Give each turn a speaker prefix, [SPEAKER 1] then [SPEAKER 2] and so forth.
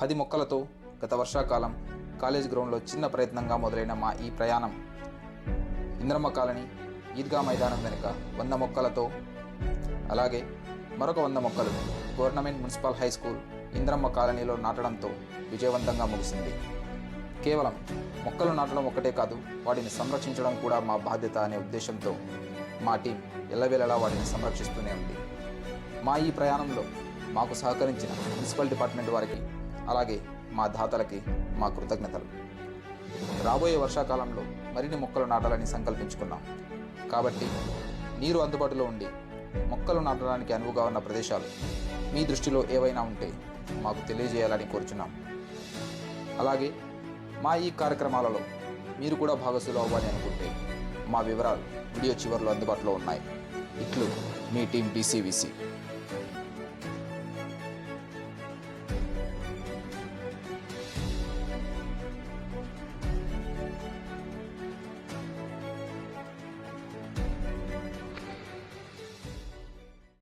[SPEAKER 1] పది మొక్కలతో గత వర్షాకాలం కాలేజ్ గ్రౌండ్లో చిన్న ప్రయత్నంగా మొదలైన మా ఈ ప్రయాణం. ఇంద్రమ్మ కాలనీ ఈద్గా మైదానం వెనుక వంద మొక్కలతో అలాగే మరొక వంద మొక్కలు government municipal high school Indramma కాలనీలో నాటడంతో విజయవంతంగా ముగిసింది. కేవలం మొక్కలు నాటడం ఒక్కటే కాదు వాటిని సంరక్షించడం కూడా మా బాధ్యత అనే ఉద్దేశంతో మా టీం ఎల్లవేళలా వాటిని సంరక్షిస్తూనే ఉంది. మా ఈ ప్రయాణంలో మాకు సహకరించిన మున్సిపల్ డిపార్ట్మెంట్ వారికి అలాగే మా దాతలకి మా కృతజ్ఞతలు. రాబోయే వర్షాకాలంలో మరిన్ని మొక్కలు నాటాలని సంకల్పించుకున్నాం. కాబట్టి నీరు అందుబాటులో ఉండి మొక్కలు నాటడానికి అనువుగా ఉన్న ప్రదేశాలు మీ దృష్టిలో ఏవైనా ఉంటే మాకు తెలియజేయాలని కోరుచున్నాం. అలాగే మా ఈ కార్యక్రమాలలో మీరు కూడా భాగస్వాలు అవ్వాలి అనుకుంటే మా వివరాలు వీడియో చివరిలో అందుబాటులో ఉన్నాయి. ఇట్లు మీ టీం డీసీవీసీ